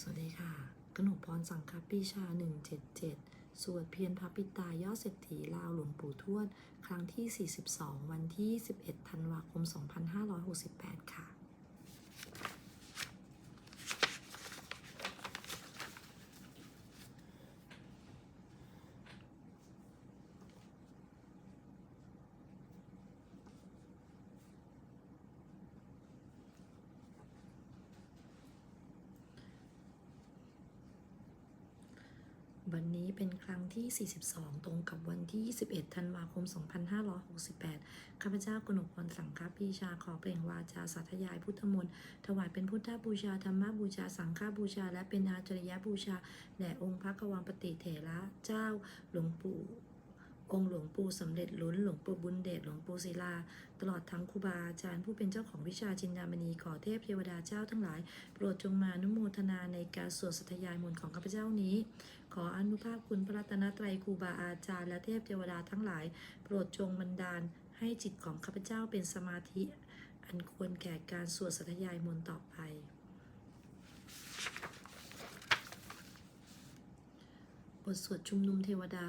สวัสดีค่ะ กนกพรสังคปีชา 177 สวดเพียรพระปิตายอดเศรษฐีลาวหลวงปู่ทวด ครั้งที่ 42 วันที่ 11 ธันวาคม 2568 ค่ะ วันนี้เป็น ครั้งที่ 42 ตรงกับวันที่ 21 ธันวาคม 2568 ข้าพเจ้ากนกพรสังฆปีชาขอเปล่งวาจาสาธยายพุทธมนต์ถวายเป็นพุทธบูชา ธรรมบูชา สังฆบูชา และเป็นอาจริยบูชาแด่องค์พระกวังปฏิเถระเจ้าหลวงปู่ องค์หลวงปู่สำเร็จลุ้นหลวงปู่บุญเดชหลวงปู่ศิลา ตลอดทั้งครูบาอาจารย์ผู้เป็นเจ้าของวิชาจินดามณีขอเทพเทวดาเจ้าทั้งหลาย โปรดจงมานุโมทนาในการสวดสัทยายมนต์ของข้าพเจ้านี้ ขออนุภาพคุณพระรัตนตรัยครูบาอาจารย์และเทพเทวดาทั้งหลาย โปรดจงบันดาลให้จิตของข้าพเจ้าเป็นสมาธิ อันควรแก่การสวดสัทยายมนต์ต่อไปบทสวดชุมนุมเทวดา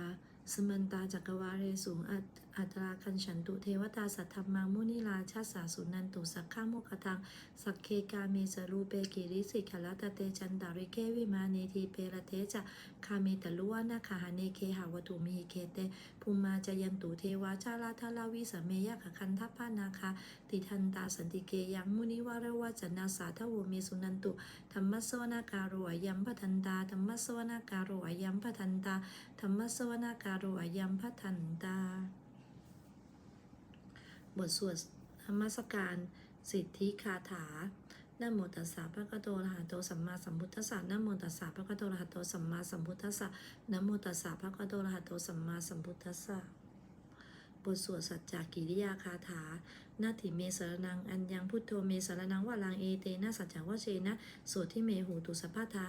สมันตาจักรวาเรสูงอัต อัตราคันฉันตุเทวตาสัทธรรมังมุนิลาชาสาสุนันตุสักข้าโมกตังสักเคกาเมสรูเปกิริสิขลตเตจันดาริเกวิมาเนทีเปรเทจะคาเมตลุวานาคาหาเนเคหาวตุมิหิเคเตภูมาจยันตุเทวาชาลาทาลาวิสเมยะขคันทัพพานาคาติทันตาสันติเกยังมุนิวารวาจนาสาทวเมสุนันตุธรรมสวนาการุอยัมปทันตาธรรมสวนาการุอยัมปทันตาธรรมสวนาการุอยัมปทันตา บทสวดธรรมสการ สิทธิคาถานโมตัสสะภะคะโตอระหะโตสัมมาสัมพุทธัสสะนโมตัสสะภะคะโตอระหะโตสัมมาสัมพุทธัสสะนโมตัสสะภะคะโตอระหะโตสัมมาสัมพุทธัสสะบทสวดสัจจกิริยาคาถานาถิเมสรนัง อัญญังพุทโธเมสรนังวาลังเอเตนะสัจจวะเชนะโสทิเมหูตุสัพพะทา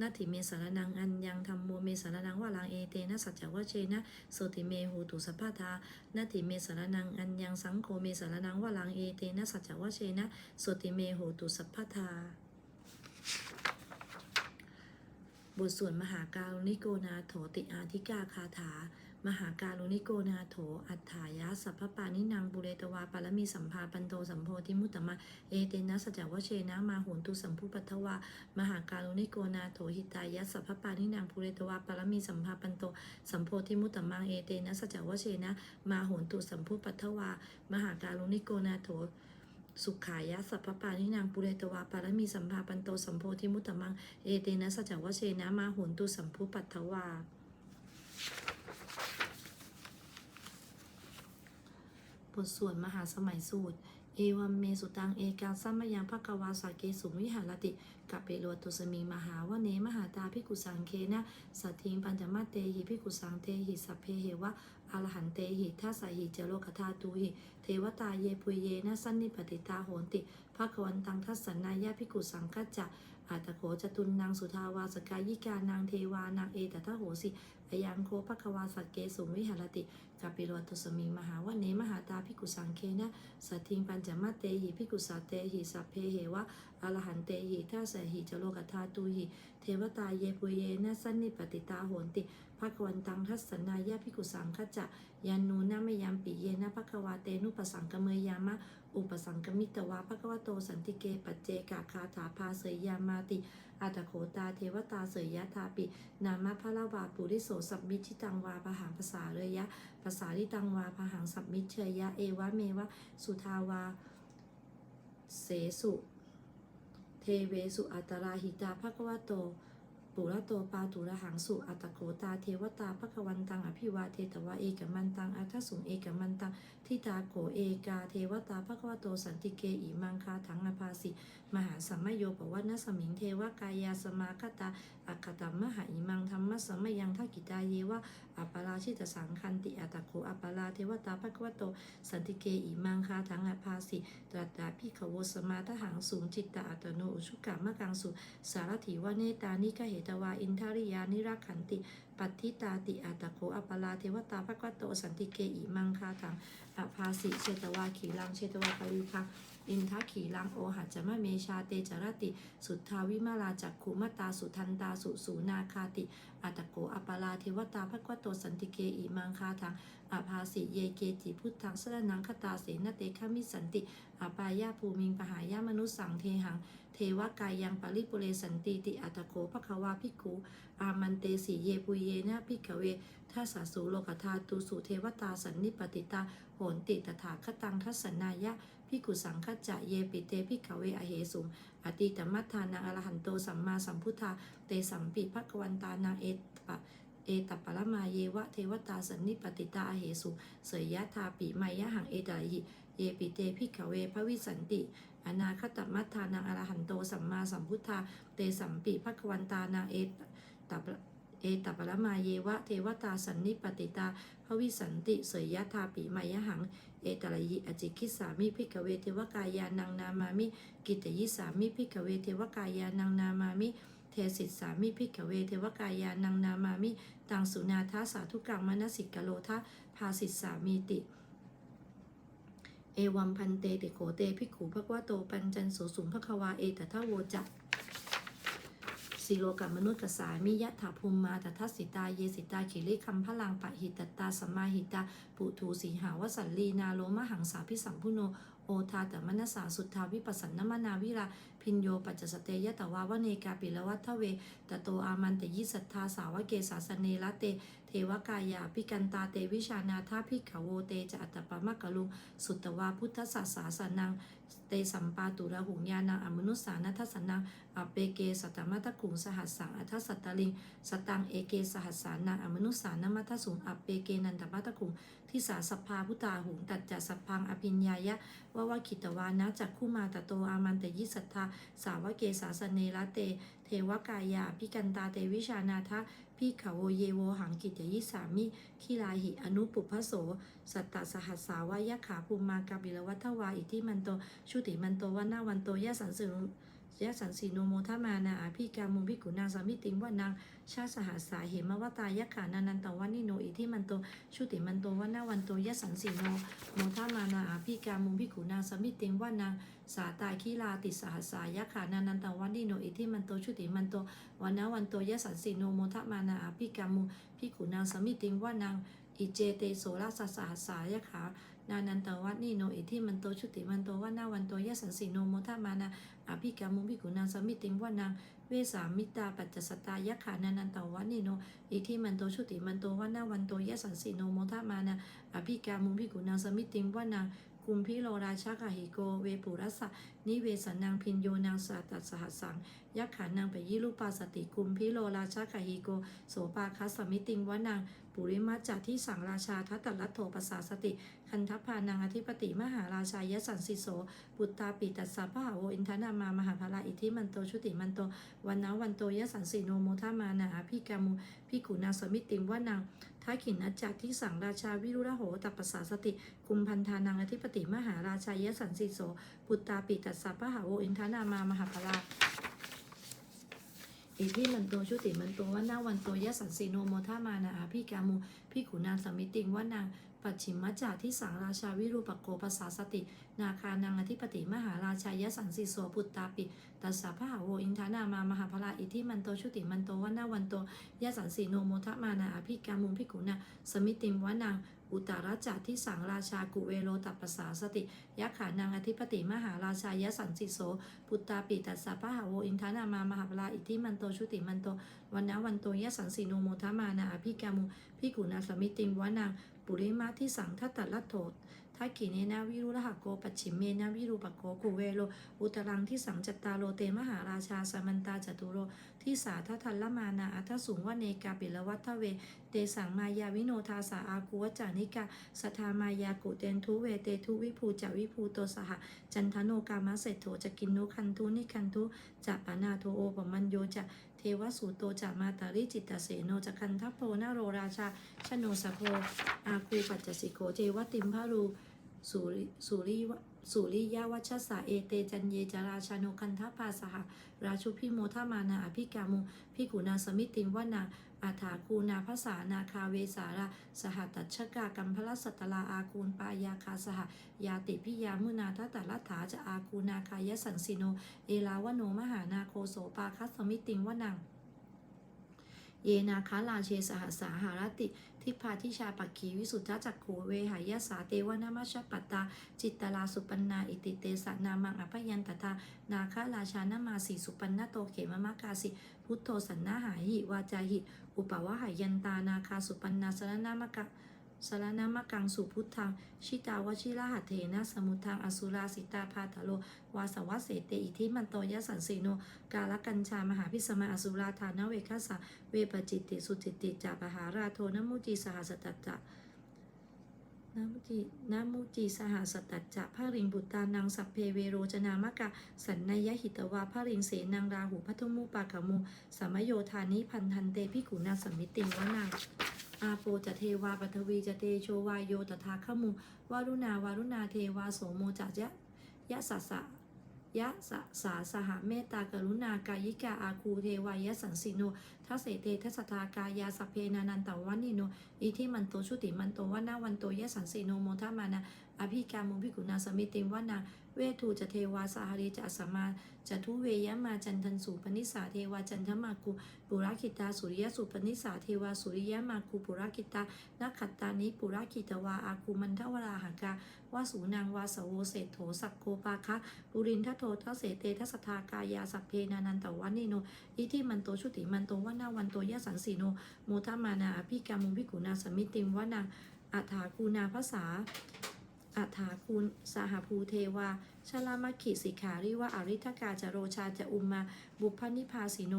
นาถิเมสารนังอันยังธรรมโมเมสารนังว่าลังเอเตนะสัจจวะเชนะโสติเมหูตุสัพพทานาทิเมสารนังอันยังสังโฆเมสารนังว่าลังเอเตนะสัจจวะเชนะโสติเมโหตุสัพพทาบทสวดมหากาลนิโกนาโถติอาธิกาคาถา มหาการุณิโกนาโถ อัฏฐายะ สัพพปานินางบุเรตวาปารมีสัมภาปันโตสัมโพธิมุตตมะ เอเตนะสัจวเชนะมาโหนตุสัมภูปัทวามหาการุณิโกนาโถหิตายะ สัพพปานินางบุเรตวาปารมีสัมภาปันโตสัมโพธิมุตตมังเอเตนะสัจวเชนะมาโหนตุสัมภูปัทวามหาการุณิโกนาโถสุขายะสัพพปานินางปุเรตวาปารมีสัมภาปันโตสัมโพธิมุตตมัง เอเตนะสัจวเชนะมาโหนตุสัมภูปัทวา ทสวดมหาสมัยสูตร เอวัมเมสุตังเอกาสัมมยังภควาสาเกสุวิหารติกัปเปโลตุสมิงมหาวเนมหาตาพิกุสังเคนะสัทธิงปัญจมาเตหิพิกุสังเตหิสัพเพเหวะอรหันเตหิทัสสหิเจโลกธาตุหิ เทวตาเยปุเยนะสันนิปติตาโหนติภควันตังทัสสนายะพิกุสังกัจจะ อาตโขจตุนนางสุทาวาสกายิกานางเทวานางเอตทะโหสิอยังโคภควาสกเกสุวิหารติกัปปิโลตุสมิงมหาวเนมหาตาพิกุสังเคนะสัทิงปัญจมาเตหิพิกุสัตเตหิสัพเพเหวะอรหันเตหิทัสสหิจโลกธาตุหิ เทวตาเยปุเยนะสันนิปติตาโหนติภควันตังทัสสนายะพิกุสังขจะยันนูนะมยามปิเยนะภควาเตนุปสังกเมยามะ อุปสังกมิตวาภควโตสันติเกปัจเจกาคาถาภาเสยยามาติอาตโขตาเทวตาเสยยะทาปิ นามะพระลาวาปุริโสสัมมิชิตังวาปะหังภาษาเรยะ ภาษาลิตังวาพหังสัมมิเชยยะ เอวะเมวะ สุทาวา เสสุ เทเวสุอัตราหิตาภควโต ปุระโตปาตุระหังสุอัตโขตาเทวตาภควันตังอภิวาเทตวะเอกมันตังอัทสุงเอกมันตังทิตาโขเอกาเทวตาภควโตสันติเกอิมังคาถังอภาสิมหาสัมมโยปวัตนสมิงเทวกายาสมาคตาอัคตัมมหาอิมังธรรมสัมมยังทักกิตาเยวะอัปปราชิตสังคันติอัตโขอัปปราเทวตาภควโต สันติเกอิมังคาถังอภาสิตรัตตาพิขโวสมาทหังสูงจิตตาอัตโนอุชุกามะกังสุสารถิวเนตานิกเหตวาอินทาริยานิรักขันติปัตติตาติอัตโขอัปปลาเทวตาภควโตสันติเกอิมังคาถังอภาสิเชตวาขีลังเชตวาปริคังโค อินทขีลังโอหัจมะเมชาเตจรติ สุทธาวิมาลาจักขุมตาสุทันตาสุสูนาคาติ อัตโกอปาลาเทวตาภควโตสันติเกอิมังคาทังอาภาสิเยเกจิพุทธังสรนังคตาเสนเตคามิสันติอาปายาภูมิงปหายามนุสังเทหัง เทวกายยังปริปุเรสันติติอัตโกภควาภิกขุอามันเตสีเยปุเยนะภิกขเวทัสสูโลกธาตุสุเทวตาสันนิปติตาโหนติตถาคตังทัสสนายะ ภิกขุสังคจจะเยปิเตภิกเวอเหสุงอติตมัทธานังอรหันโตสัมมาสัมพุทธาเตสัมปิภควันตานังเอตปะเอตปะละมาเยวะเทวตาสันนิปติตาอเหสุ เสยยะทาปิมายะหังเอตระหิเยปิเตภิกเวพระวิสันติ อนาคตมัทธานังอรหันโตสัมมาสัมพุทธาเตสัมปิภควันตานังเอตตปะ เอตปะละมาเยวะเทวตาสันนิปติตาพระวิสันติเสยยะทาปิมายะหัง เอตระหิอจิคิสามิภิกขเวเทวกายานังนามามิ กิตยิสามิพิกเวเทวกายานังนามามิ เทสิสามิพิกเวเทวกายานังนามามิตังสุนาทาสาธุกังมนสิกโลทาภาสิสามีติเอวัมพันเตติโขเตภิกขุภควโตปัญจันโสสุงภควาเอตทะโวจัก สิโลกับมนุษย์กสามิยะถาภูมิมาตทัสสิตาเยสิตาขิริคัมพลังปะหิตตาสมาหิตาปุทูสีหาวสันลีนาโลมหังสาพิสัมพุโนโอทาตมนัสสาสุทธาวิปัสสนมนาวิรา พินโยปัจจสเตยะตวาวเนกาปิลวัทเวตโตอามันตยิสัทธาสาวเกสาสเนละเต เทวกายาพิกันตาเตวิชานาทาพิขโวเตจะอัตตปะมะกะลุง สุตวาพุทธศาสาสนัง เตสัมปาตุระหุงยานังอมนุสานัทสนังอเปเกสัตมัตตุงสหัสสังอัทสัตตลิง สตังเอเกสหัสสานังอมนุสานมัทสุงอเปเกนันตมัตตุงทิสาสพพาพุตาหุงตัจจะสัพพังอภิญญายะวาวาคิตวานะจักขุมาตโตอามันตยิสัทธาสาวเกสาสเนละเต เทวกายาพิกันตาเตวิชานาทะพิขโวเยโวหังกิจยิสามิคิลาหิอนุปุพโส สัตตสหัสสาวายะขาภูมากาบิลวัทวาอิทิมันโตชุติมันโตวันนาวันโตยะสันสือ ยะสันสีโนโมทมานาอาภิกามุภิกขุนาสามิติงวันนางชาสหัสสาเหมวตายะขานานันตวันนิโนอิทิมันโตชุติมันโตวันนาวันโตยะสันสีโนโมทมานาอาภิกามุภิกขุนาสามิติงวันนางสาตายคีลาติสหัสสายะขานานันตวันนิโนอิทิมันโตชุติมันโตวันนาวันโตยะสันสีโนโมทมานาอาภิกามุภิกขุนาสามิติงวันนางอิเจเตโสราสสหัสสายะขา นานันตวัดนิโนอิทิมันโตชุติมันโตวันนาวันโตยะสันสีโนโมทมานาอภิกามุภิกขุนางสมิติงวานางเวสามิตาปัจจสตายะขานานันตวัดนิโนอิทิมันโตชุติมันโตวันนาวันโตยะสันสีโนโมทมานาอภิกามุภิกขุนางสมิติงวานางกุมพิโลราชกะหิโกเวปุรัสะนิเวสนางพินโยนางสัตตสหสังยักขานางไปยิรูปาสติกุมพิโลราชกะหิโกโสปาคัสสมิติงวานาง ปุริมัจจาที่สังราชาทัตตลัตโถปัสสาสติ คันทัพพานางอธิปติมหาราชายสันสิโสปุตตาปิตัสสะพะหาโวอินทนามามหาภลาอิทิมันโตชุติมันโตวันนาวันโตยสันสีโนโมทามานาอาภิกามุพิกุนาสมิติมวานางท้าขินนัจจากที่สังราชาวิรุระโหตัปปสสาสติกุมพันธานางอธิปติมหาราชายสันสิโสปุตตาปิตัสสะพะหาโวอินทนามามหาภลา อิทิมันโตชุติมันโตวันนาวันโตยะสันสีโนโมทามานาอาพิกามุพิขุนางสมิติงว่านางปัจฉิมมัจจาที่สังราชาวิรูปโกภาษาสติ นาคานางอธิปติมหาราชายะสันสิโสปุตตาปิตัสสะพะหาโวอินทานามามหาภลาอิทิมันโตชุติมันโตวันนาวันโตยะสันสีโนโมทามานาอาพิกามุพิขุนาสมิติงว่านาง อุตราจาที่สังราชากุเวโลตัปสาสติยะขานางอธิปติมหาราชายสันสิโสปุตตาปิตัสสะพะหาโวอินทานามามหาภลาอิทิมันโตชุติมันโตวันนาวันโตยะสังสีโนโมทามานาอภิกามุพิกุณาสมิติงวานางปุริมาที่สังทัตตลัตโถทักขิเนนาวิรุระหะโกปัจฉิมเมนาวิรูปโกกุเวโลอุตรังที่สังจัตตาโลเตมหาราชาสมันตาจตุโร ที่สาททัลละมานาอัทสุงวเนกาปิละวัตเว เตสังมายาวิโนทาสาอากุวจานิกาสทามายากุเตนทุเวเตทุวิภูจาวิภูโตสหจันทโนกามะเศรษโถจะกินนุคันทุนิคันทุจะปานาโทโอปมันโยจะเทวสูโตจะมาตาริจิตตเสโนจะคันทัพโพนาโรราชาชโนสะโพอาคูปัจจสิโกเทวติมพารูสุริสุริวะ สุริยวัชสะเอเตจันเยจราชานุคันทปาสหราชุพิโมทามานาอภิกามุพิกุณาสมิติงวนาอาถาคูนาภาษานาคาเวสาราสหตัชกากัมพลสัตตลาอาคูนปายาคาสหยาติพิยามุนาทัตลัตถาจะอาคูนาคายสันสิโน เอลาวโนมหานาโคโสปาคัสสมิติงวนังเยนาคาลาเชสหัสสาหารติ ทิพาทิชาปักขีวิสุทธจักโขเวหายาสาเตวนามัชปัตตา จิตตลาสุปันนาอิติเตสะนามังอภยันตตานาคาราชานามาสีสุปันนโตเขมมะกาสิพุทโธสันนาหาหิวาจาหิ อุปวะหายันตานาคาสุปันนาสรนามกะ สารนามกังสุพุทธัง ชิตาวชิระหัตเถนะสมุทัง อสุราสิตาพาทะโล วาสวัสเสเตอิทิมันโตยสันสีโน กาลกัญชามหาพิสมาอสุราธานเวคัสสะเวปจิตติสุจิตติจาปหาราโทนมุจีสหสตัจจะนมุจีนมุจีสหสตัจจะพระริงบุตตานังสัพเพเวโรจนามกะ สันนยหิตวาพระริงเสนังราหูพัทมุปากามุสมโยธานิพันธันเตพิกุณาสมมิติงวนา อาโปจะเทวาปัทวีจะเตโชวายโยตถาขมุวารุณาวารุณาเทวาโสโมจัจยะยะสัสสะยะสะสาสหเมตตากรุณากายิกาอาคูเทวายะสันสิโนทัสเสเตทัสทากายาสเพนานันตวันิโนอิทิมันโตชุติมันโตวนาวันโตยะสันสิโนโมทามานา อภิกามุภิกุณาสมิติวนาเวทูจะเทวาสาหริจะสมาจะทุเวยมาจันทันสุปนิสาเทวาจันทมากุปุราคิตาสุริยสุปนิสาเทวาสุริยมากุปุราคิตานักขัตตานิปุราคิตวาอาคูมันทวราหากาวาสูนางวาสโวเศโถสักโกปาคะปุรินทโททัเสเตทัสทากายาสัพเพนานันตวันิโนอิทิมันโตชุติมันโตวนาวันโตยะสังสีโนโมทามานาอภิกามุภิกุณาสมิติมวนาอัฏฐาคูนาภาษา อัฏฐาคูณสหภูเทวาชลามขิสิขาริวะอริทกาจโรชาจะอุมมา บุพนิพาสิโน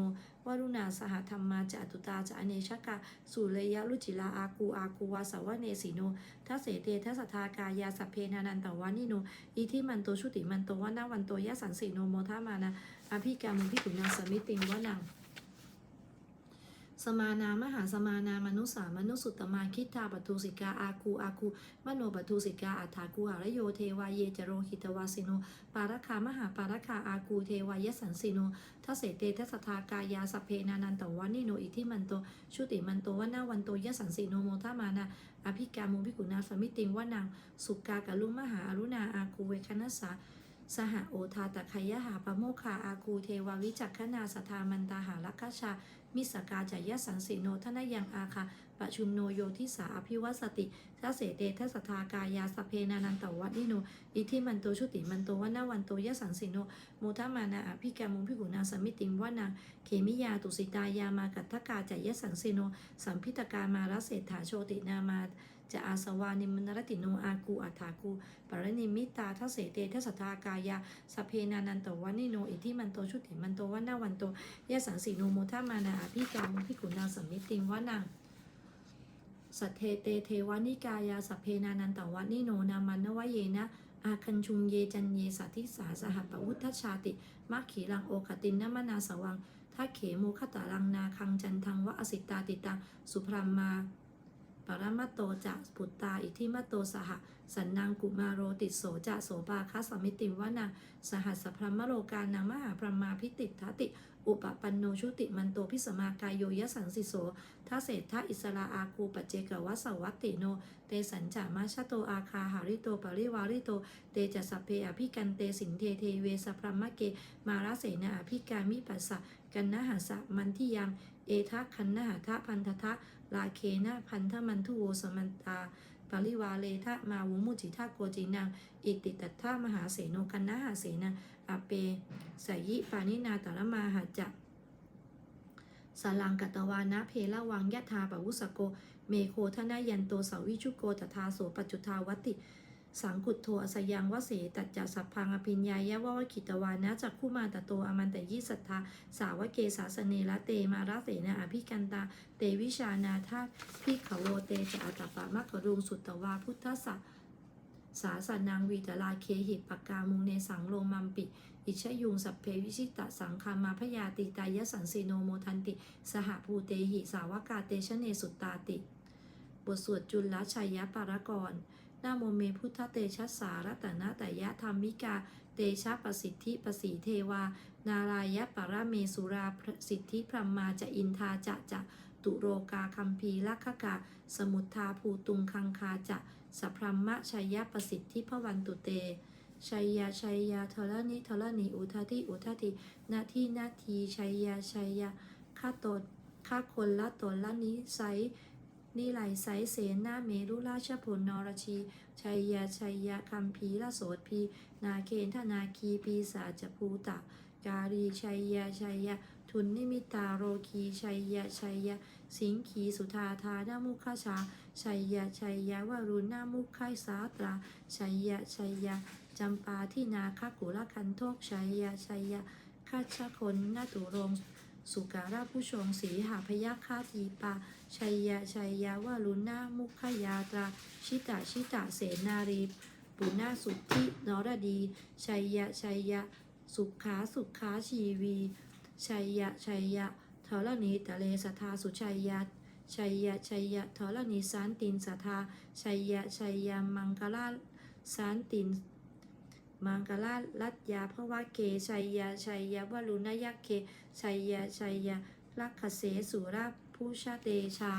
วรุณาสหธรรมาจะอตุตาจะอเนชกาสุเลยะรุจิลาอากูอากูวาสาวะเนสิโนทัเสเตทัสทากายาสเพนานันตวานิโนอิทิมันโตชุติมันโตวนาวันโตยะสันสีโนโมทามานาอภิกามุพิกุณาสมิติงวนัง สมานามหาสมานามนุสามนุสุตตมาคิทาปทุสิกาอาคูอาคูมโนปทุสิกาอัฏฐาคูหารโยเทวาเยจโรหิตวาสิโนปารคามหาปารคาอาคูเทวายสันสิโนทัสเสเตทัสทากายาสพเพนานันตวานิโนอิทิมันโตชุติมันโตวนาวันโตยสันสิโนโมทามานาอภิกามุพิกุณาสมิติงวนังสุกากะลุมหาอรุณาอาคูเวคนัสสา สหโอทาตะขยหาปโมคาอาคูเทวาวิจักขนาสทามันตาหาลักชา มิสกาจายสังสีโนทนายังอาคาปะชุมโนโยทิสาอภิวัสติทัเสเตทัสทากายาสเพนานันตวัดนิโน อิทิมันโตชุติมันโตวนาวันโตยะสังสีโนโมทามานาอภิกามุพิกุณาสมิติงวนาเขมิยาตุสิตายามากัตถกาจายสังสีโน สัมพิตกามารัสเศรษฐาโชตินามา จะอาสวานิมนรติโนอากูอัฏฐากูปรณิมิตาทัสเสเตทัสทากายาสเพนานันโตวันนิโนอิทิมันโตชุติมันโตวันนาวันโตยะสังสีโนโมทามานาอภิกามุพิกุณาสมิติงวนังสัทเทเตเทวานิกายาสเพนานันตวันิโนนามันนวเยนะอาคันชุงเยจันเยสัทธิสาสหปปวุฒชาติมัคขีรังโอคตินนมนาสวังทัเขโมคตารังนาคังจันทังวะอสิตาติตังสุพรามมา รมัตโตจะปุตตา อิทิมัตโตสหสันนางกุมาโรติโสจะโสปาคัสมิติวนาสหัสสพรมโลกานังมหาพรมาพิติทติ อุปปันโนชุติมันโตพิสมากายโยยสังสิโสทัเศทธอิสราอาคูปัจเจกวัสวัตติโน เตสัญจามาชโตอาคาหาริโตปริวาริโต เตจะสัพเพอภิกันเตสินเทเทเวสพรมเก มาราเสนาอภิกามิปัสสะกันนหาสะมันทิยัง เอทะคันนหาทะพันททะ ลาเคนะพันทมันทุโวสมันตาปริวาเลทะมาวุมุจิทะโกจินัง อิติตัทธามหาเสโนกันนะหาเสนาอาเปสยิปานินาตระมาหัจจะสลังกัตวานะเพละวังยะธาปวุสโก เมโคทนายันโตสาวิชุโกตถาโสปัจจุทาวัตติ สังกุตโทอสยังวเสตัจจสัพพังอภิญญายะวะวะขิตวานะจักขุมาตโตอมันตยิสัทธาสาวเกสาสเนละเตมาราเสนาอภิกันตา เตวิชานาทาพิขโวเตจะอัตปะมักรุงสุตตวาพุทธสะสาสนางวีตลาเคหิตปกามุงเนสังโลมัมปิ อิชยุงสัพเพวิชิตะสังคามาพยาติตายะสันสีโนโมทันติ สหภูเตหิสาวกาเตชะเนสุตตาติ บทสวดจุลชัยยปารกร นาโมเมพุทธเตชะสารัตนะตยะธรรมิกา เตชะประสิทธิประสีเทวา นารายะปะระเมสุราประสิทธิพรหมาจะอินทาจะจะตุโรกาคัมพีลักขกาสมุทธาภูตุงคังคาจะสัพพมะชัยยะประสิทธิพวันตุเตชัยยาชัยยาทรณิทรณิอุทาทิอุทาทินาทีนาทีชัยยาชัยยาข้าตนข้าคนละตนละนิสัย นิไหลไสเสนาเมรุราชพลนรชี ชัยยาชัยยาคัมพีละโสดพี นาเคนธนาคีปีศาจภูตะ การีชัยยาชัยยาทุนนิมิตาโรคีชัยยาชัยยาสิงขีสุธาธานามุขชา ชัยยาชัยยาวรุณนามุขไขสาตรา ชัยยาชัยยาจำปาที่นาคกุลคันโทกชัยยาชัยยาข้าชคนนาตุรง สุการะผู้ชงสีหาพยัคฆาทีปาชัยยาชัยยาวรุณนามุขยาตราชิตาชิตาเสนารีปุณาสุทธินรดี ชัยยะชัยยะ สุขาสุขาชีวี ชัยยะชัยยะทรณีตะเลสทาสุชัยยะชัยยะชัยยะทรณีสานตินสทาชัยยะชัยยะมังกลาสานติน มังกราลัตยาพระวะเคชัยยาชัยยาวรุณยักเคชัยยาชัยยาลักขเสสุราผู้ชาเตชา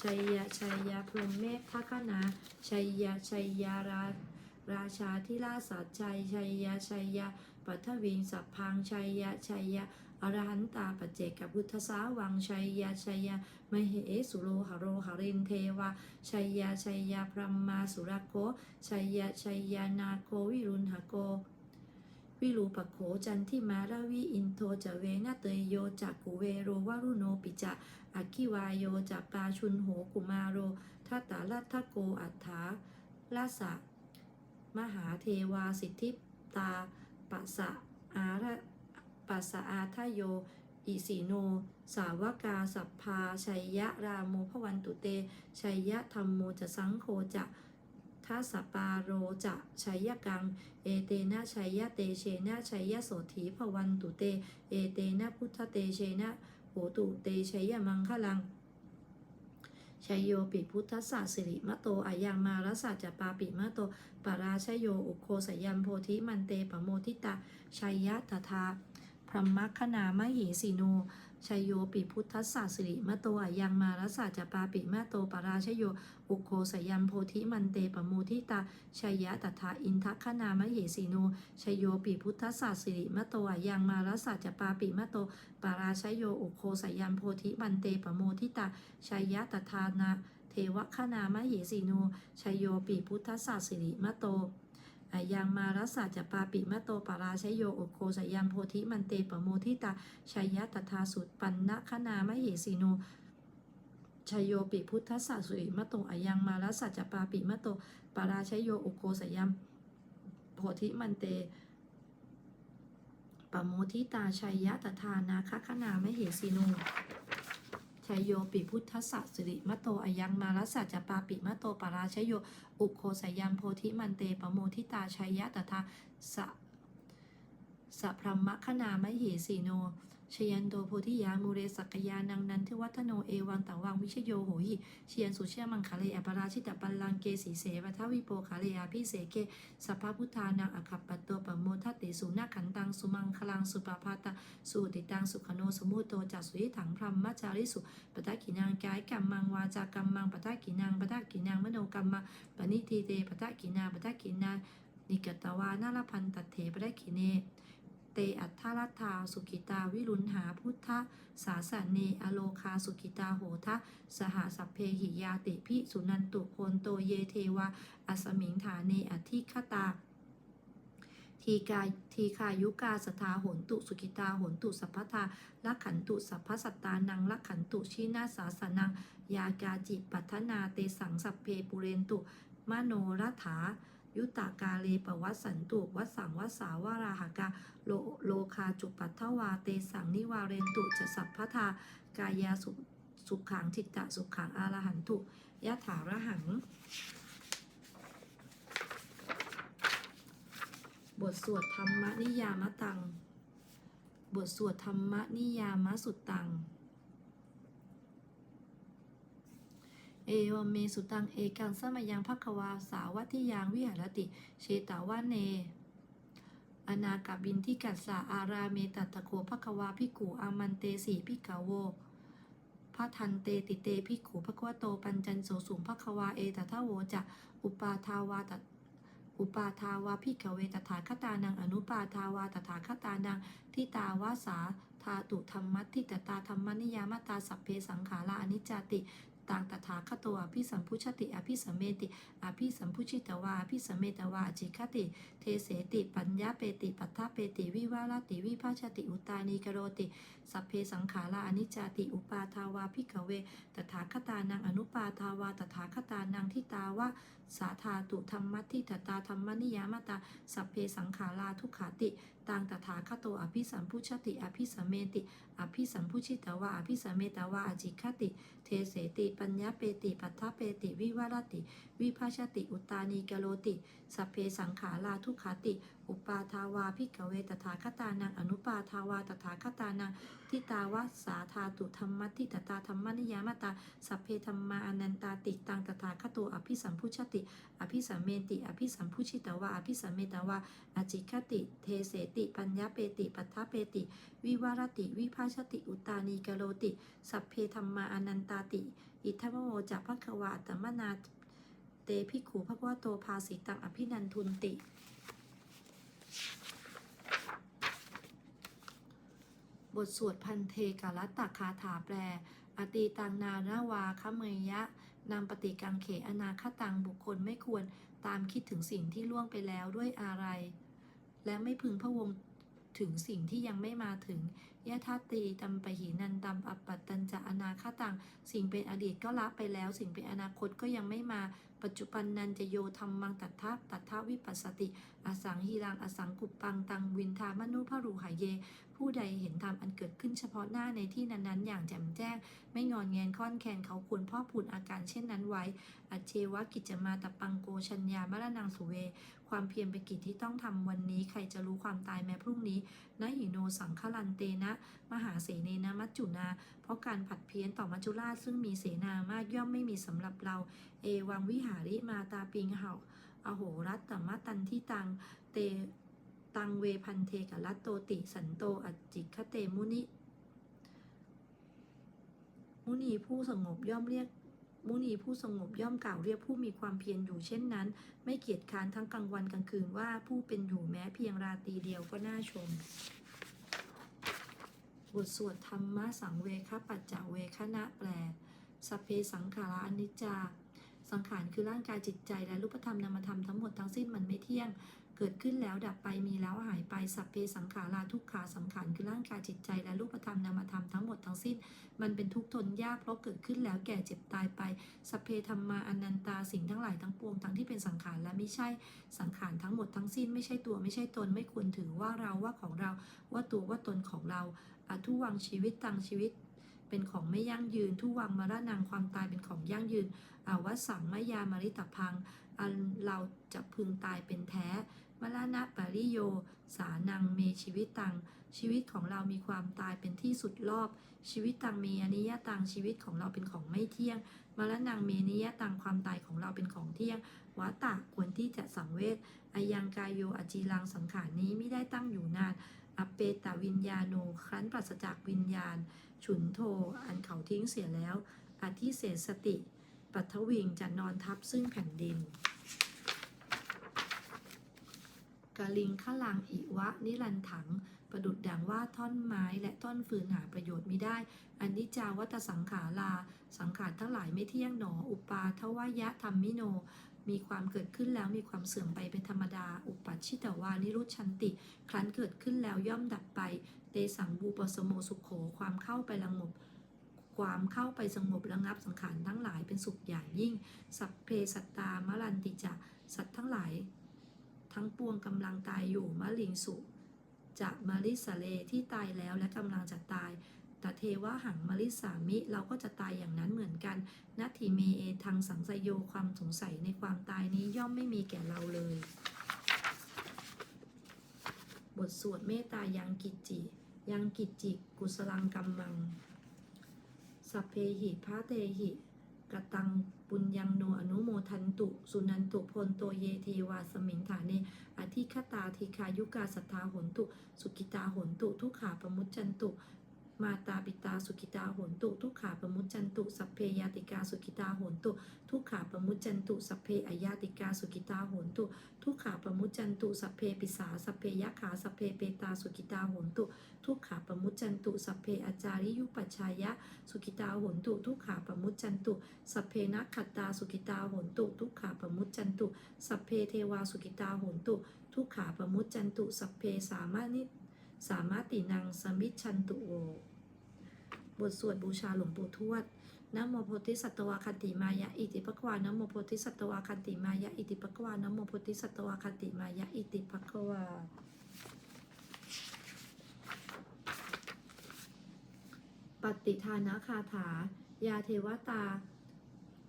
ชัยยาชัยยาพรหมเมธทัคนาชัยยาชัยยาราราชาธิราชสัจชัยชัยยาชัยยาปัทวิงสัพพังชัยยาชัยยา อรหันตาปัจเจกพุทธสาวังชัยยะชัยยะมเหสุโรหโรหรินเทวาชัยยะชัยยะพรหมาสุรโกชัยยะชัยยะนาโควิรุณหโกวิรูปโขจันทิมาราวิอินโทจะเวนะเตยโยจักกุเวโรวารุโนปิจะอาคิวายโยจัปาชุนโหกุมาโรทัตตาลัทธโกอัฏฐาลาสะมหาเทวาสิทธิตาปัสสะอาระ ปัสสะอาทโย อิสีโน สาวกาสัพพาชัยยะรามโมพวันตุเต ชัยยะธรรมโมจะสังโฆจะทัสปาโรจะชัยยกัง เอเตนะชัยยะเตเชนะชัยยะโสถีพวันตุเต เอเตนะพุทธเตเชนะโหตุเตชัยยะมังคลังชัยโยปิพุทธสสะสิริมะโตอายังมารสัจจปาปิมะโตปาราชโยอุโคสยัมโพธิมันเตปโมทิตาชัยยะตถา รหมคณามเหสีโนชัยโยปิพุทธสสะสิริมะโตอยังมารัสสจะปาปิมะโตปราชโยอุโคสยัมโพธิมันเตปะโมทิตาชัยยะตถาอินทคณามเหสีโนชัยโยปิพุทธสสะสิริมะโตอยังมารัสสจะปาปิมะโตปราชโยอุโคสยัมโพธิมันเตปะโมทิตาชัยยะตถานาเทวคณามเหสีโนชัยโยปิพุทธสสะสิริมะโต ยังมารัสสะจะปาปิมะโตปาราชโยโอโคสยัมโพธิมันเตปโมทิตาชัยยะตถาสุตปันนะคณามเหสีโนชยโยปิพุทธสสะสุริมะโตอายังมารัสสะจะปาปิมะโตปาราชโยโอโคสยัมโพธิมันเตปโมทิตาชัยยะตถานาคคณามเหสีโน ชัยโยปิพุทธสสะสิริมโตอายังมารัสสะจะปาปิมโตปาราชโย อุโคสยามโพธิมันเตปโมทิตาชัยยะตถาสะสะพรหมคณามหิสีโน ชยันโตโพธิยามูเรสักยานังนันทวัฒโนเอวังตังวังวิชโยโหหิเชียนสุเชียมังคาเลอปราชิตปัลลังเกสีเสวัทวิโปคาเลอาพิเศเกสัพพพุทธานังอคัปปตโตปโมทัตติสุนาขันตังสุมังคลังสุปปาตาสุติตังสุขโนสมุตโตจัสุยิถังพรหมจาริสุปทักขินังกายกรรมังวาจากรรมังปทักขินังปทักขินังมโนกรรมังปณิทีเตปทักขินาปทักขินานิกตวานาลพันตัดเถปทักขิเน เตอัทธารัตาสุกิตาวิรุณหาพุทธสาสเนอโลคาสุกิตาโหทะสหสัพเพหิยาติพิสุนันตุโคนโตเยเทวาอสมิงฐานเนอธิคตาทีกาทีคายุกาสทาโหนตุสุกิตาโหนตุสัพพทาลักขันตุสัพพสัตตานังลักขันตุชีนาสาสนังยากาจิปัทนาเตสังสัพเพปุเรนตุมโนรัฐา ยุตตากาเลปวัสสันตุวัสสังวัสสาวาราหกาโลโลคาจุปัทถวาเตสังนิวาเรนตุจะสัพพทากายาสุสุขังทิตตะสุขังอาลหันตุยะถาระหัง บทสวดธรรมนิยามตัง บทสวดธรรมนิยามสุตตัง เอวเมสุตังเอกังสมยังพักวาสาวัติยังวิหารติ เชตาวาเน อนาคบินที่กัสสะอาราเมตัตตะโคพักวาพิกูอามันเตสีพิกาโวพระทันเตติเตพิกูภควโตปัญจันโสสุงภควาเอตทะโวจะอุปาทาวาตอุปาทาวาพิกเวตถาคตานังอนุปาทาวาตถาคตานังทิตาวาสาทาตุธรรมัตทิตตาธรรมนิยามตาสัพเพสังขาราอนิจจติ ตังตถาคตวอภิสัมพุชติอภิสัมเมติอภิสัมพุชิตวาอภิสัมเมตวาจิคติ เทเสติ ปัญญาเปติปัฏฐเปติ วิวาลติวิภาชติอุตานีกโรติ สัพเพสังขาราอนิจจติอุปาทาวาพิกเว ตถาคตานังอนุปาทาวาตถาคตานังทิตาวะสาธาตุธรรมทิตตาธรรมนิยามตาสัพเพสังขาราทุขาติตังตถาคโตอภิสัมพุชติ อภิสัมเมติ อภิสัมพุชิตวาอภิสัมเมตวาอจิคติ เทเสติ ปัญญาเปติ ปัฏฐเปติ วิวารติ วิภาชติ อุตานีกโลติ สัพเพสังขาราทุกขาติ อุปาทาวาพิกเวตถาคตานัง อนุปาทาวาตถาคตานัง ทิตาวะสาธาตุธรรมทิตตาธรรมนิยามตาสัพเพธรรมาอนันตาติตังตถาคตอภิสัมพุชติ อภิสัมเมติ อภิสัมพุชิตวาอภิสัมเมตวาอจิคติ เทเสติ ปัญญาเปติปัฏฐเปติ วิวารติ วิภาชติ อุตานีกโรติ สัพเพธรรมาอนันตาติ อิทัมโมจะภควาตมนาเตภิกขุภควโตภาสิตังอภินันทุนติ บทสวดพันเทกาลตคาถาแปล อตีตังนานาวาคเมยะนำปฏิกังเขอนาคตังบุคคลไม่ควรตามคิดถึงสิ่งที่ล่วงไปแล้วด้วยอะไร และไม่พึงพะวง ถึงสิ่งที่ยังไม่มาถึงยะทัตตีตัมปหีนันตัมอัปปัตตัญจะอนาคตัง สิ่งเป็นอดีตก็ละไปแล้ว สิ่งเป็นอนาคตก็ยังไม่มา ปัจจุบันนันจะโยธรรมังตัทธะตัทธวิปัสสติ อสังฮีรังอสังกุปปังตังวินทามนุพรูหายเย ผู้ใดเห็นธรรมอันเกิดขึ้นเฉพาะหน้าในที่นั้นๆ อย่างแจ่มแจ้ง ไม่งอนแงนค่อนแคนเขาควรพ่อพูนอาการเช่นนั้นไว้ อเชวะกิจมาตปังโกชัญญามรณังสุเว ความเพียรเป็นกิจที่ต้องทำวันนี้ ใครจะรู้ความตายแม้พรุ่งนี้นะหิโนสังฆลันเตนะ มหาเสเนนะมัจจุนา เพราะการผัดเพี้ยนต่อมัจจุราชซึ่งมีเสนามากย่อมไม่มีสำหรับเรา เอวังวิหาริมาตาปิงเห่าอโหรัตตมตันที่ตังเตตังเวพันเทกะลัตโตติสันโตอจจิคเตมุนิ มุนีผู้สงบย่อมเรียก มุนีผู้สงบย่อมกล่าวเรียกผู้มีความเพียรอยู่เช่นนั้น ไม่เกียจค้านทั้งกลางวันกลางคืนว่าผู้เป็นอยู่แม้เพียงราตรีเดียวก็น่าชม บทสวดธรรมะสังเวคปัจจเวคณะแปลสเพสังขาราอนิจจา สังขารคือร่างกายจิตใจและรูปธรรมนามธรรมทั้งหมดทั้งสิ้นมันไม่เที่ยง เกิดขึ้นแล้วดับไปมีแล้วหายไปสัพเพสังขาราทุกขาสังขารคือร่างกายจิตใจและรูปธรรมนามธรรมทั้งหมดทั้งสิ้น มันเป็นทุกข์ทนยากเพราะเกิดขึ้นแล้วแก่เจ็บตายไปสัพเพธรรมาอนันตาสิ่งทั้งหลายทั้งปวงทั้งที่เป็นสังขารและไม่ใช่สังขารทั้งหมดทั้งสิ้นไม่ใช่ตัวไม่ใช่ตนไม่ควรถือว่าเราว่าของเราว่าตัวว่าตนของเราอทุวังชีวิตตังชีวิตเป็นของไม่ยั่งยืน ทุวังมรณังความตายเป็นของยั่งยืนอาวสังมยามริตพังอันเราจะพึงตายเป็นแท้ มรณะปริโย สานังเมชีวิตตัง ชีวิตของเรามีความตายเป็นที่สุดรอบ ชีวิตตังเมอนิยตัง ชีวิตของเราเป็นของไม่เที่ยง มรณังเมนิยตัง ความตายของเราเป็นของเที่ยงวัตตะควรที่จะสังเวชอายังกายโยอจีรังสังขารนี้ไม่ได้ตั้งอยู่นานอเปตวิญญาโน ครั้นปราศจากวิญญาณ ฉุนโท อันเขาทิ้งเสียแล้วอธิเศสติ ปัทวิงจะนอนทับซึ่งแผ่นดิน กาลิงขลังอิวะ นิรันถัง ประดุดดังว่าท่อนไม้และท่อนฟืนหาประโยชน์ไม่ได้ อันนิจจาวัตสังขารา สังขารทั้งหลายไม่เที่ยงหนอ อุปาทวายะธรรมมิโน มีความเกิดขึ้นแล้วมีความเสื่อมไปเป็นธรรมดา อุปัชชิตวานิรุชชันติ ครั้นเกิดขึ้นแล้วย่อมดับไป เตสังบูปสโมสุขโข ความเข้าไประงบความเข้าไปสงบระงับสังขารทั้งหลายเป็นสุขอย่างยิ่ง สัพเพสัตตามรันติจะ สัตว์ทั้งหลาย ทั้งปวงกำลังตายอยู่มะลิงสุจะมาริสเลที่ตายแล้วและกำลังจะตายตเทวะหังมาริสามิเราก็จะตายอย่างนั้นเหมือนกันนัตถิเมเอทังสังสยโยความสงสัยในความตายนี้ย่อมไม่มีแก่เราเลย บทสวดเมตตายังกิจจิ ยังกิจจิ กุสลังกัมมัง สัพเพหิพระเตหิ กกตังปุญญังโนอนุโมทันตุ สุนันตุพลโตเยเทวาสมิงฐาเนอธิคตาธิคายุกาสัทธาหนตุ สุกิตาหนตุ ทุกขาปมุจจันตุ มาตาปิตาสุกิตาโหนตุ ทุกขาปมุจจันตุ สัพเพยาติกาสุกิตาโหนตุ ทุกขาปมุจจันตุ สัพเพอายาติกาสุกิตาโหนตุ ทุกขาปมุจจันตุ สัพเพปิสา สัพเพยะขา สัพเพเปตาสุกิตาโหนตุ ทุกขาปมุจจันตุ สัพเพอาจาริยุปัชชายะ สุกิตาโหนตุ ทุกขาปมุจจันตุ สัพเพนักขัตตาสุกิตาโหนตุ ทุกขาปมุจจันตุ สัพเพเทวาสุกิตาโหนตุ ทุกขาปมุจจันตุ สัพเพสามารถนิ สามารถตินังสมิชชันตุโอบทสวดบูชาหลวงปู่ทวดนโมโพธิสัตวาคติมายะอิติปะกวานโมโพธิสัตวาคติมายะอิติปะกวานโมโพธิสัตวาคติมายะอิติปะกวาปฏิทานะคาถา ยาเทวตา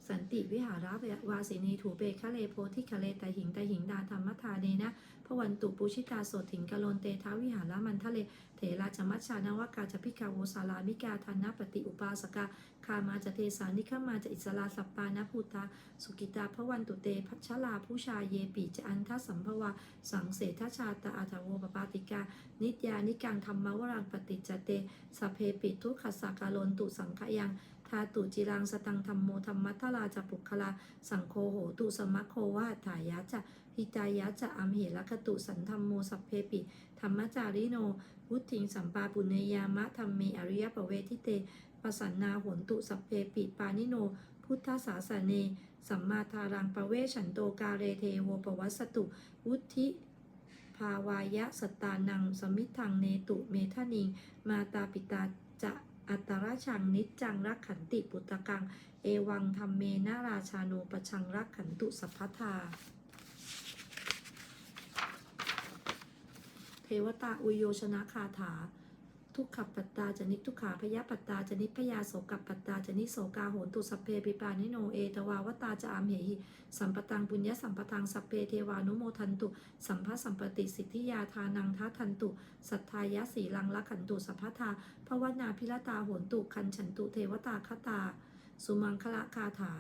สันติวิหาระวาสินีถูเปคะเลโพธิคะเลไตหิงไตหิงดาธรรมทาเนนะ พระวันตุปุชิตาโสถิงกะโลนเตทาวิหาระมันทะเล เถราจมัชชานวกาจะพิกาโวสารามิกาธนปฏิอุปาสกาคามาจะเทสานิขมาจะอิสลาสัปปานะภูตา สุกิตาพระวันตุเตพัชลาผู้ชาเยปีจะอันทสัมภวาสังเสทชาตาอัตโวปปาติกา นิตยานิกังธรรมวรังปฏิจเตสเพปิทุกขสากาโลนตุสังขยังทาตุจิรังสตังธรรมโมธรรมัทลาจะปุคลา สังโฆโหตุสมะโควาถายะจะ หิตายะจะอัมเหละคตุสันธรรมโมสัพเพปิ ธรรมจาริโนวุติงสัมปาปุเนยามะธรรมเมอริยปเวทิเตปสันนาหนตุสัพเพปิปานิโน พุทธสาสเน สัมมาทารังปะเวฉันโตกาเรเทโวปวัสสตุ วุธิภาวายะสตานัง สมิทังเนตุเมทนิง มาตาปิตาจะอัตราชังนิจจังรักขันติปุตตะกัง เอวังธรรมเมนาราชาโนปชังรักขันตุสัพพทา เทวตาอุโยชนะคาถา ทุกขปัตตาจนิทุกขาพยาปัตตาจนิพยาโสกับปัตตาจนิโสกาโหนตุสัพเพปิปานิโนเอตวาวตาจะอามเหหิสัมปตังปุญญสัมปทังสัพเพเทวานุโมทันตุ สัมภสัมปติสิทธิยาทานังทัทันตุ สัทธายะสีลังละขันตุสัพพทาภวนาพิรตาโหนตุคันฉันตุเทวตาคตา สุมังคละคาถา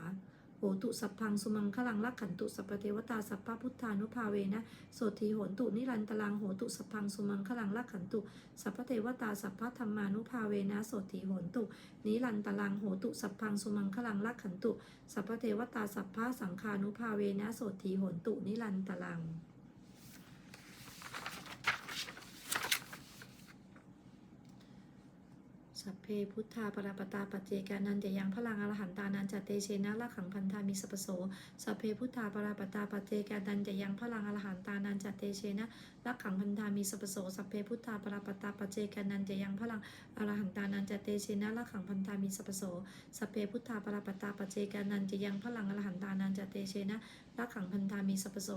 โหตุสัพพังสุมังคลังลักขันตุสัพเทวตาสัพพพุทธานุภาเวนะโสทีโหตุนิรันตลังโหตุสัพพังสุมังคลังลักขันตุสัพเทวตาสัพพธรรมานุภาเวนะโสทีโหตุนิรันตลังโหตุสัพพังสุมังคลังลักขันตุสัพเทวตาสัพพสังฆานุภาเวนะโสทีโหตุนิรันตลัง สัพเพพุทธาปราปตาปัจเจกานันจะยังพลังอรหันตานันจะเตเชนะละขังพันธามิสปโสสัพเพพุทธาปราปตาปัจเจกานันจะยังพลังอรหันตานันจะเตเชนะละขังพันธามิสปโสสัพเพพุทธาปราปตาปัจเจกานันจะยังพลังอรหันตานันจะเตเชนะละขังพันธามิสปโสสัพเพพุทธาปรปตาปัจเจกานันจะยังพลังอรหันตานันจะเตเชนะละขังพันธามิสปโส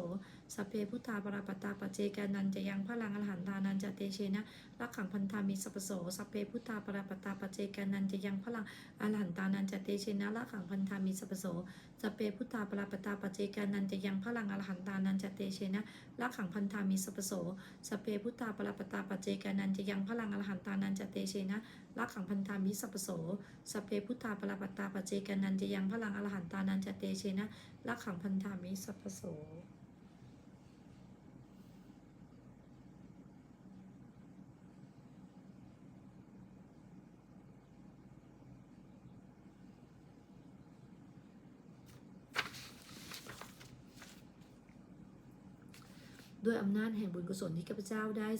สัพเพพุทธาปราปตาปัจเจกานันจะยังพลังอรหันตานันจะเตเชนะรักขังพันธามิสัพโสสัพเพพุทธาปราปตาปเจกานันจะยังพลังอรหันตานันจะเตเชนะรักขังพันธามิสัพพโสสเพพุทธาปราปตาปเจกานันจะยังพลังอรหันตานันจะเตเชนะรักขังพันธามิสัพพโสสเพพุทธาปราปตาปเจกานันจะยังพลังอรหันตานันจะเตเชนะรักขังพันธามิสัพพโสสเพพุทธาปราปตาปเจกานันจะยังพลังอรหันตานันจะเตเชนะรักขังพันธามิสัพพโส ด้วยอำนาจแห่งบุญกุศลที่ข้าพเจ้าได้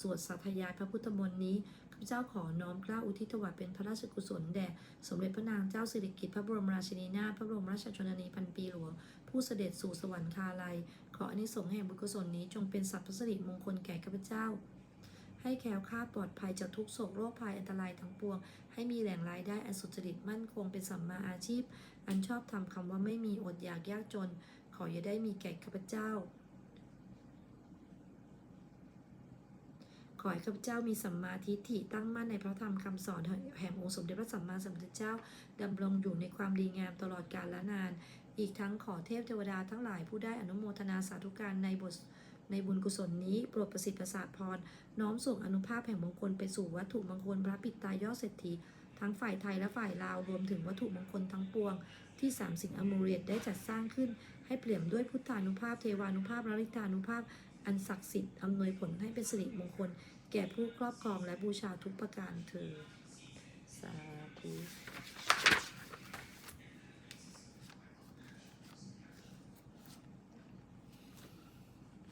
สวดสาธยายพระพุทธมนต์นี้ข้าพเจ้าขอน้อมเกล้าอุทิศถวายเป็นพระราชกุศลแด่สมเด็จพระนางเจ้าสิริกิติ์พระบรมราชินีนาถพระบรมราชชนนีพันปีหลวง ผู้เสด็จสู่สวรรคาลัย ขออานิสงส์แห่งบุญกุศลนี้จงเป็นสัพพสิริมงคลแก่ข้าพเจ้า ให้แคล้วคลาดปลอดภัยจากทุกโศกโรคภัยอันตรายทั้งปวง ให้มีแหล่งรายได้อันสุจริตมั่นคงเป็นสัมมาอาชีพ อันชอบทำคำว่าไม่มีอดอยากยากจน ขออย่าได้มีแก่ข้าพเจ้า ขอให้ข้าพเจ้ามีสัมมาทิฏฐิตั้งมั่นในพระธรรมคำสอนแห่งองค์สมเด็จพระสัมมาสัมพุทธเจ้าดำรงอยู่ในความดีงามตลอดกาลและนาน อีกทั้งขอเทพเทวดาทั้งหลายผู้ได้อนุโมทนาสาธุการในบทในบุญกุศลนี้โปรดประสิทธิ์ประสาทพร น้อมส่งอนุภาพแห่งมงคลไปสู่วัตถุมงคลพระปิตายยอดเศรษฐีทั้งฝ่ายไทยและฝ่ายลาวรวมถึงวัตถุมงคลทั้งปวง ที่สามสิ่งอมูเรียตได้จัดสร้างขึ้น ให้เปลี่ยมด้วยพุทธานุภาพเทวานุภาพและตานุภาพ อันศักดิ์สิทธิ์อำนวยผลให้เป็นสิริมงคล แก่ผู้ครอบครองและบูชาทุกประการเธอ สาธุ